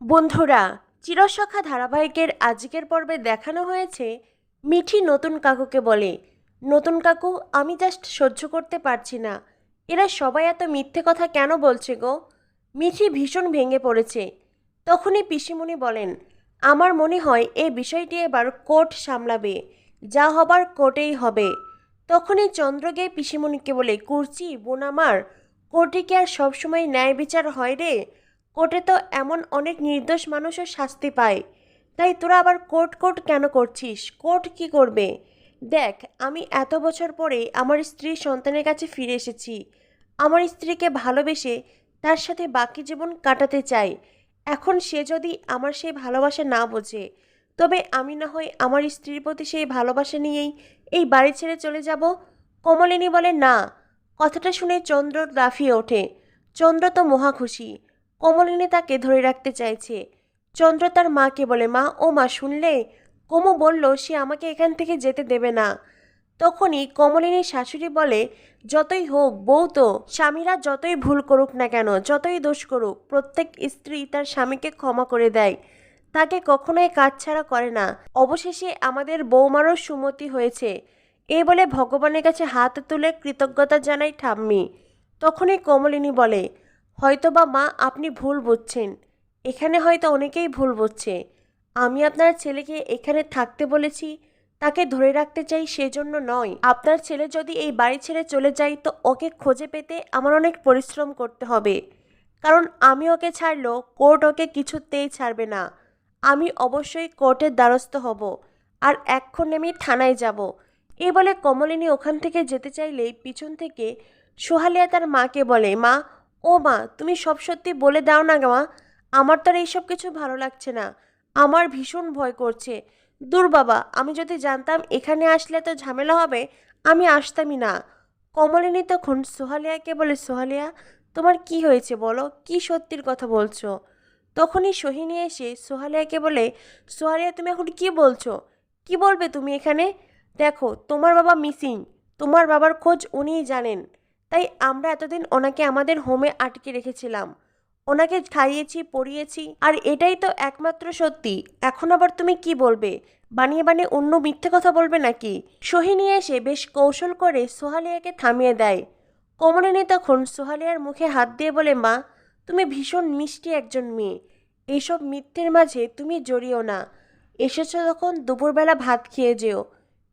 বন্ধুরা, চিরসখা ধারাবাহিকের আজকের পর্বে দেখানো হয়েছে মিঠি নতুন কাকুকে বলে। নতুন কাকু, আমি জাস্ট সহ্য করতে পারছি না। এরা সবাই এত মিথ্যে কথা কেন বলছে গো? মিঠি ভীষণ ভেঙে পড়েছে। তখনই পিসিমণি বলেন, আমার মনে হয় এই বিষয়টি এবার কোর্ট সামলাবে। যা হবার কোর্টেই হবে। তখনই চন্দ্র গিয়ে পিসিমণিকে বলে, কুর্চি, বোন আমার, কোর্টে কি আর সবসময় ন্যায় বিচার হয় রে? কোর্টে তো এমন অনেক নির্দোষ মানুষও শাস্তি পায়। তাই তোরা আবার কোর্ট কোর্ট কেন করছিস? কোর্ট কি করবে? দেখ, আমি এত বছর পরে আমার স্ত্রী সন্তানের কাছে ফিরে এসেছি। আমার স্ত্রীকে ভালোবেসে তার সাথে বাকি জীবন কাটাতে চাই। এখন সে যদি আমার সেই ভালোবাসা না বোঝে, তবে আমি না হয় আমার স্ত্রীর প্রতি সেই ভালোবাসা নিয়েই এই বাড়ি ছেড়ে চলে যাব? কমলিনী বলে, না। কথাটা শুনে চন্দ্র লাফিয়ে ওঠে। চন্দ্র তো মহা খুশি। কমলিনী তাকে ধরে রাখতে চাইছে। চন্দ্র তার মাকে বলে, মা, ও মা, শুনলে? কোমো বলল, সে আমাকে এখান থেকে যেতে দেবে না। তখনই কমলিনীর শাশুড়ি বলে, যতই হোক, বউ তো, স্বামীরা যতই ভুল করুক না কেন, যতই দোষ করুক, প্রত্যেক স্ত্রী তার স্বামীকে ক্ষমা করে দেয়। তাকে কখনোই কাজ ছাড়া করে না। অবশেষে আমাদের বৌমারও সুমতি হয়েছে। এই বলে ভগবানের কাছে হাত তুলে কৃতজ্ঞতা জানাই ঠাম্মি। তখনই কমলিনী বলে হয়তোবা মা আপনি ভুল বুঝছেন। এখানে হয়তো অনেকেই ভুল বুঝছে। আমি আপনার ছেলেকে এখানে থাকতে বলেছি, তাকে ধরে রাখতে চাই সেজন্য নয়। আপনার ছেলে যদি এই বাড়ি ছেড়ে চলে যায়, তো ওকে খুঁজে পেতে আমার অনেক পরিশ্রম করতে হবে। কারণ আমি ওকে ছাড়লো কোর্ট ওকে কিছুতেই ছাড়বে না। আমি অবশ্যই কোর্টের দ্বারস্থ হব আর এক্ষণ আমি থানায় যাব। এই বলে কমলিনী ওখান থেকে যেতে চাইলেই পিছন থেকে সোহালিয়া তার মাকে বলে, মা ও মা, তুমি সব সত্যি বলে দাও না মা। আমার তো আর এইসব কিছু ভালো লাগছে না। আমার ভীষণ ভয় করছে। দূর বাবা, আমি যদি জানতাম এখানে আসলে তো ঝামেলা হবে, আমি আসতামই না। কমলিনী তখন সোহালিয়াকে বলে, সোহালিয়া, তোমার কি হয়েছে বলো? কি সত্যির কথা বলছো? তখনই সোহিনী এসে সোহালিয়াকে বলে, সোহালিয়া, তুমি এখন কি বলছো? কি বলবে তুমি এখানে? দেখো, তোমার বাবা মিসিং। তোমার বাবার খোঁজ উনিই জানেন। তাই আমরা এতদিন ওনাকে আমাদের হোমে আটকে রেখেছিলাম। ওনাকে খাইয়েছি, পড়িয়েছি, আর এটাই তো একমাত্র সত্যি। এখন আবার তুমি কি বলবে? বানিয়ে বানিয়ে অন্য মিথ্যে কথা বলবে নাকি? সোহিনী এসে বেশ কৌশল করে সোহালিয়াকে থামিয়ে দেয়। কমলিনী তখন সোহালিয়ার মুখে হাত দিয়ে বলে, মা, তুমি ভীষণ মিষ্টি একজন মেয়ে। এইসব মিথ্যের মাঝে তুমি জড়িও না। এসেছ তখন দুপুরবেলা ভাত খেয়ে যেও।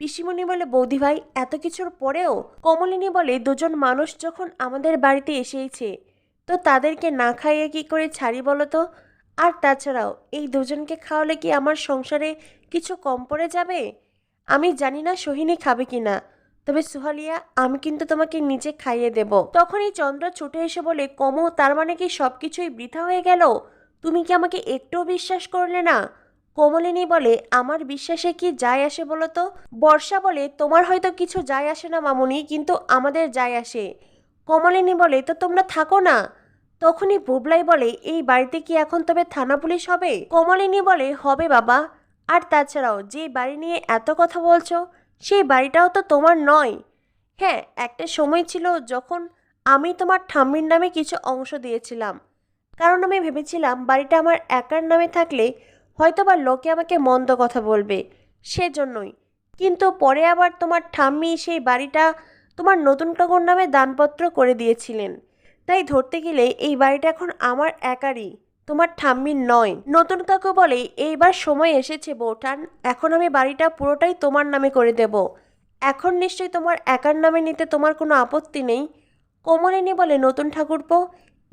পিসিমণি বলে, বৌদি ভাই, এত কিছুর পরেও কমলিনী বলে, দুজন মানুষ যখন আমাদের বাড়িতে এসেইছে, তো তাদেরকে না খাইয়ে কি করে ছাড়ি বলো তো? আর তাছাড়াও, এই দুজনকে খাওয়ালে কি আমার সংসারে কিছু কম পড়ে যাবে? আমি জানি না সোহিনী খাবে কি না, তবে সুহালিয়া, আমি কিন্তু তোমাকে নিজে খাইয়ে দেব। তখনই চন্দ্র ছুটে এসে বলে কমো তার মানে কি সব কিছুই বৃথা হয়ে গেল? তুমি কি আমাকে একটুও বিশ্বাস করলে না? কোমলিনী বলে, আমার বিশ্বাসে কি যায় আসে বলো তো বর্ষা বলে, তোমার হয়তো কিছু যায় আসে না মামুনি, কিন্তু আমাদের যায় আসে। কমলিনী বলে, তো তোমরা থাকো না? তখনই বুবলাই বলে, এই বাড়িতে কি এখন তবে থানা পুলিশ হবে? কমলিনী বলে, হবে বাবা। আর তাছাড়াও, যে বাড়ি নিয়ে এত কথা বলছো, সেই বাড়িটাও তো তোমার নয়। হ্যাঁ একটা সময় ছিল যখন আমি তোমার ঠাম্মির নামে কিছু অংশ দিয়েছিলাম। কারণ আমি ভেবেছিলাম, বাড়িটা আমার একার নামে থাকলে হয়তো বা লোকে আমাকে মন্দ কথা বলবে, সেজন্যই। কিন্তু পরে আবার তোমার ঠাম্মি সেই বাড়িটা তোমার নতুন কাকুর নামে দানপত্র করে দিয়েছিলেন। তাই ধরতে গেলে এই বাড়িটা এখন আমার একারই, তোমার ঠাম্মির নয়। নতুন কাকু বলে, এইবার সময় এসেছে বৌঠান এখন আমি বাড়িটা পুরোটাই তোমার নামে করে দেব। এখন নিশ্চয়ই তোমার একার নামে নিতে তোমার কোনো আপত্তি নেই? কোমলিনী বলে, নতুন ঠাকুরপো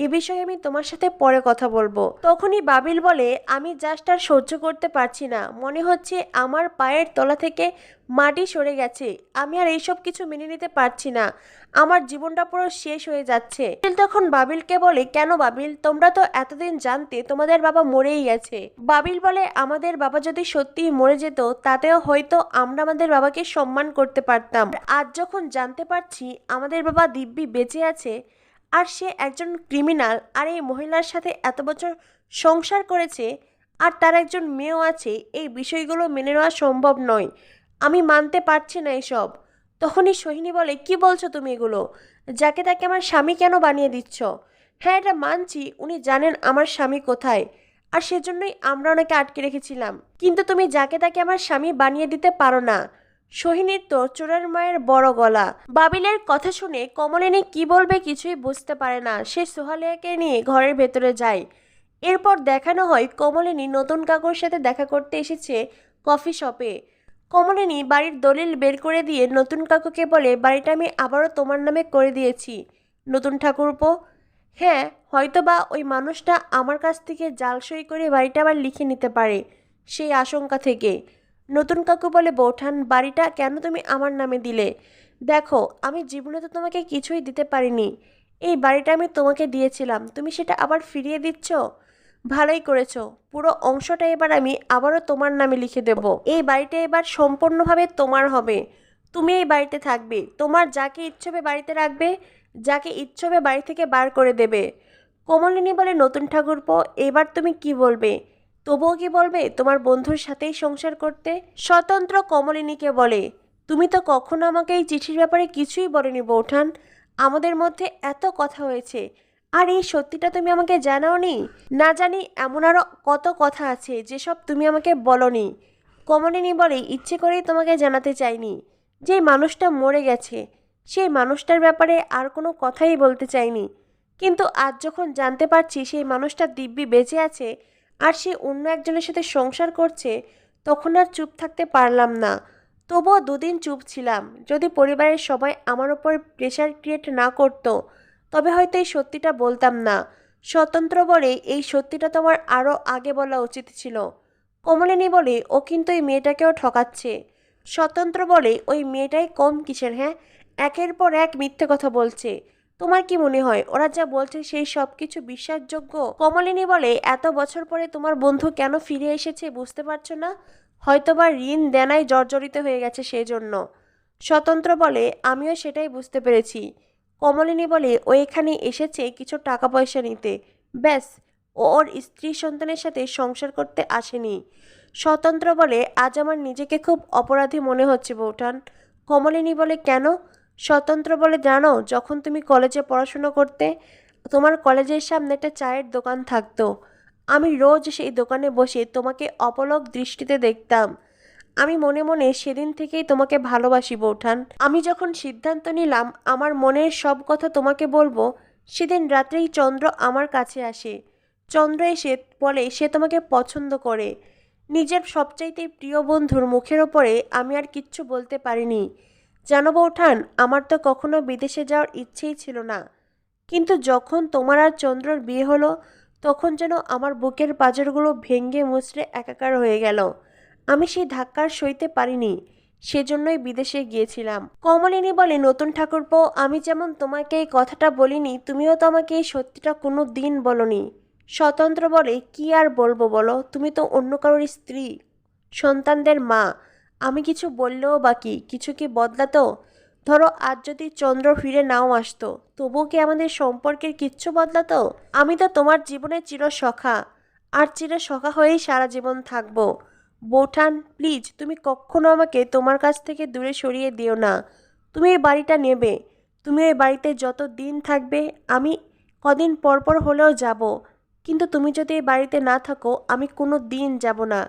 এ বিষয়ে আমি তোমার সাথে পরে কথা বলব। তখনই বাবিল বলে, আমি জাস্ট আর সহ্য করতে পারছি না। মনে হচ্ছে আমার পায়ের তলা থেকে মাটি সরে গেছে। আমি আর এইসব কিছু মেনে নিতে পারছি না। আমার জীবনটা পুরো শেষ হয়ে যাচ্ছে। তখন বাবিলকে বলে, কেন বাবিল? তোমরা তো এতদিন জানতে তোমাদের বাবা মরেই গেছে। বাবিল বলে, আমাদের বাবা যদি সত্যিই মরে যেত, তাতেও হয়তো আমরা আমাদের বাবাকে সম্মান করতে পারতাম। আজ যখন জানতে পারছি আমাদের বাবা দিব্যি বেঁচে আছে আর সে একজন ক্রিমিনাল। আর এই মহিলার সাথে এত বছর সংসার করেছে, আর তার একজন মেয়েও আছে, এই বিষয়গুলো মেনে নেওয়া সম্ভব নয়। আমি মানতে পারছি না এসব। তখনই সোহিনী বলে, কি বলছো তুমি এগুলো? যাকে তাকে আমার স্বামী কেন বানিয়ে দিচ্ছ? হ্যাঁ এটা মানছি। উনি জানেন আমার স্বামী কোথায়। আর সেজন্যই আমরা ওনাকে আটকে রেখেছিলাম। কিন্তু তুমি যাকে তাকে আমার স্বামী বানিয়ে দিতে পারো না সোহিনীর তো মায়ের বড় গলা। বাবিলের কথা শুনে কমলিনী কি বলবে কিছুই বুঝতে পারে না। সে সোহালিয়াকে নিয়ে ঘরের ভেতরে যায়। এরপর দেখানো হয়, কমলিনী নতুন কাকুর সাথে দেখা করতে এসেছে কফি শপে। কমলিনী বাড়ির দলিল বের করে দিয়ে নতুন কাকুকে বলে, বাড়িটা আমি আবারও তোমার নামে করে দিয়েছি। নতুন ঠাকুরপো? হ্যাঁ হয়তোবা ওই মানুষটা আমার কাছ থেকে জাল সই করে বাড়িটা আবার লিখে নিতে পারে, সেই আশঙ্কা থেকে। নতুন কাকু বলে, বৌঠান, বাড়িটা কেন তুমি আমার নামে দিলে? দেখো, আমি জীবনে তো তোমাকে কিছুই দিতে পারিনি। এই বাড়িটা আমি তোমাকে দিয়েছিলাম। তুমি সেটা আবার ফিরিয়ে দিচ্ছ? ভালোই করেছ। পুরো অংশটা এবার আমি আবারও তোমার নামে লিখে দেব। এই বাড়িটা এবার সম্পূর্ণভাবে তোমার হবে। তুমি এই বাড়িতে থাকবে। তোমার যাকে ইচ্ছবে বাড়িতে রাখবে, যাকে ইচ্ছবে বাড়ি থেকে বার করে দেবে। কমলিনী বলে, নতুন ঠাকুরপো, এবার তুমি কি বলবে? তবুও কি বলবে, তোমার বন্ধুর সাথেই সংসার করতে? স্বতন্ত্র কমলিনীকে বলে, তুমি তো কখনো আমাকে এই চিঠির ব্যাপারে কিছুই বলনি, বৌঠান। আমাদের মধ্যে এত কথা হয়েছে। আর এই সত্যিটা তুমি আমাকে জানাওনি? না জানি এমন আরও কত কথা আছে যেসব তুমি আমাকে বলনি। কমলিনী বলে, ইচ্ছে করেই তোমাকে জানাতে চাইনি। যে মানুষটা মরে গেছে, সেই মানুষটার ব্যাপারে আর কোনো কথাই বলতে চাইনি। কিন্তু আজ যখন জানতে পারছি সেই মানুষটা দিব্যি বেঁচে আছে আর সে অন্য একজনের সাথে সংসার করছে, তখন আর চুপ থাকতে পারলাম না। তবুও দুদিন চুপ ছিলাম। যদি পরিবারের সবাই আমার ওপর প্রেশার ক্রিয়েট না করতো, তবে হয়তো এই সত্যিটা বলতাম না। স্বতন্ত্র বলে এই সত্যিটা তোমার আরও আগে বলা উচিত ছিল। কমলিনী বলে, ও কিন্তু এই মেয়েটাকেও ঠকাচ্ছে। স্বতন্ত্র বলে, ওই মেয়েটাই কম কিসের হ্যাঁ? একের পর এক মিথ্যে কথা বলছে। তোমার কি মনে হয়? ওরা যা বলছে সেই সব কিছু বিশ্বাসযোগ্য? কমলিনী বলে, এত বছর পরে তোমার বন্ধু কেন ফিরে এসেছে বুঝতে পারছ না? হয়তোবা ঋণ দেনায় জর্জরিত হয়ে গেছে সেই জন্য স্বতন্ত্র বলে, আমিও সেটাই বুঝতে পেরেছি। কমলিনী বলে, ও এখানে এসেছে কিছু টাকা পয়সা নিতে। ব্যাস ও ওর স্ত্রী সন্তানের সাথে সংসার করতে আসেনি। স্বতন্ত্র বলে, আজ আমার নিজেকে খুব অপরাধী মনে হচ্ছে বৌঠান। কমলিনী বলে, কেন? স্বতন্ত্র বলে জানো, যখন তুমি কলেজে পড়াশুনো করতে, তোমার কলেজের সামনে একটা চায়ের দোকান থাকতো। আমি রোজ সেই দোকানে বসে তোমাকে অপলক দৃষ্টিতে দেখতাম। আমি মনে মনে সেদিন থেকেই তোমাকে ভালোবাসি, বৌঠান। আমি যখন সিদ্ধান্ত নিলাম, আমার মনের সব কথা তোমাকে বলব, সেদিন রাত্রেই চন্দ্র আমার কাছে আসে। চন্দ্র এসে বলে, সে তোমাকে পছন্দ করে। নিজের সবচাইতে প্রিয় বন্ধুর মুখের ওপরে আমি আর কিচ্ছু বলতে পারিনি। জানো বৌঠান আমার তো কখনো বিদেশে যাওয়ার ইচ্ছেই ছিল না। কিন্তু যখন তোমার আর চন্দ্রর বিয়ে হলো, তখন যেন আমার বুকের পাঁজরগুলো ভেঙ্গে মুচড়ে একাকার হয়ে গেল। আমি সেই ধাক্কার সইতে পারিনি, সেজন্যই বিদেশে গিয়েছিলাম। কমলিনী বলে, নতুন ঠাকুরপো, আমি যেমন তোমাকে এই কথাটা বলিনি, তুমিও তো আমাকে এই সত্যিটা কোনো দিন বলনি। স্বতন্ত্র বলে, কি আর বলব বলো? তুমি তো অন্য কারোর স্ত্রী, সন্তানদের মা আমি কিছু বললেও বাকি, কিছু কি বদলাতো? ধরো, আজ যদি চন্দ্র ফিরে নাও আসতো, তবুও কি আমাদের সম্পর্কের কিচ্ছু বদলাতো? আমি তো তোমার জীবনে চির সখা, আর চির সখা হয়েই সারা জীবন থাকব। বৌঠান, প্লিজ, তুমি কখনো আমাকে তোমার কাছ থেকে দূরে সরিয়ে দিও না। তুমি এই বাড়িটা নেবে, তুমি এই বাড়িতে যত দিন থাকবে, আমি কদিন পর পর হলেও যাব। কিন্তু তুমি যদি এই বাড়িতে না থাকো, আমি কোনো দিন যাব না।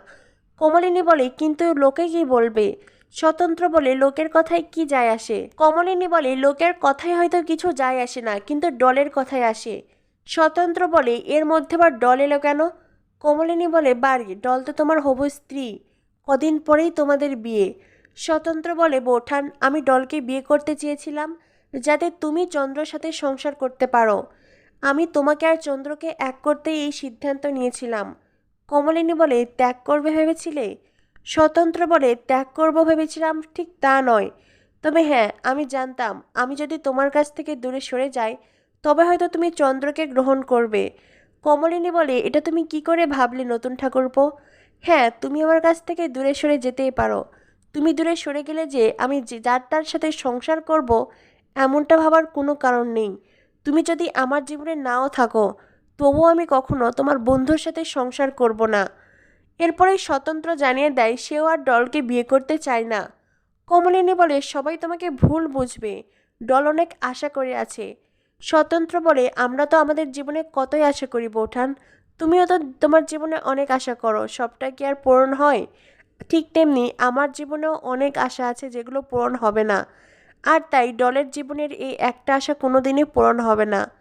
কমলিনী বলে, কিন্তু লোকে কি বলবে? স্বতন্ত্র বলে লোকের কথায় কি যায় আসে? কমলিনী বলে, লোকের কথায় হয়তো কিছু যায় আসে না, কিন্তু ডলের কথায় আসে। স্বতন্ত্র বলে, এর মধ্যে আবার ডল এলো কেন? কমলিনী বলে, বাড়ি, ডল তো তোমার হবু স্ত্রী, কদিন পরেই তোমাদের বিয়ে। স্বতন্ত্র বলে, বোঠান, আমি ডলকে বিয়ে করতে চেয়েছিলাম, যাতে তুমি চন্দ্রর সাথে সংসার করতে পারো। আমি তোমাকে আর চন্দ্রকে এক করতেই এই সিদ্ধান্ত নিয়েছিলাম। কমলিনী বলে, ত্যাগ করবে ভেবেছিলে? স্বতন্ত্র বলে, ত্যাগ করব ভেবেছিলাম, ঠিক তা নয়। তবে হ্যাঁ আমি জানতাম, আমি যদি তোমার কাছ থেকে দূরে সরে যাই, তবে হয়তো তুমি চন্দ্রকে গ্রহণ করবে। কমলিনী বলে, এটা তুমি কি করে ভাবলে নতুন ঠাকুরপো? হ্যাঁ তুমি আমার কাছ থেকে দূরে সরে যেতেই পারো। তুমি দূরে সরে গেলে যে আমি যার তার সাথে সংসার করব, এমনটা ভাবার কোনো কারণ নেই। তুমি যদি আমার জীবনে নাও থাকো তবুও আমি কখনো তোমার বন্ধুর সাথে সংসার করব না। এরপরেই স্বতন্ত্র জানিয়ে দেয়, সেও আর ডলকে বিয়ে করতে চায় না। কমলিনী বলে, সবাই তোমাকে ভুল বুঝবে। ডল অনেক আশা করে আছে। স্বতন্ত্র বলে, আমরা তো আমাদের জীবনে কতই আশা করি, বৌঠান। তুমিও তো তোমার জীবনে অনেক আশা করো, সবটা কি আর পূরণ হয়? ঠিক তেমনি আমার জীবনেও অনেক আশা আছে যেগুলো পূরণ হবে না। আর তাই ডলের জীবনের এই একটা আশা কোনোদিনই পূরণ হবে না।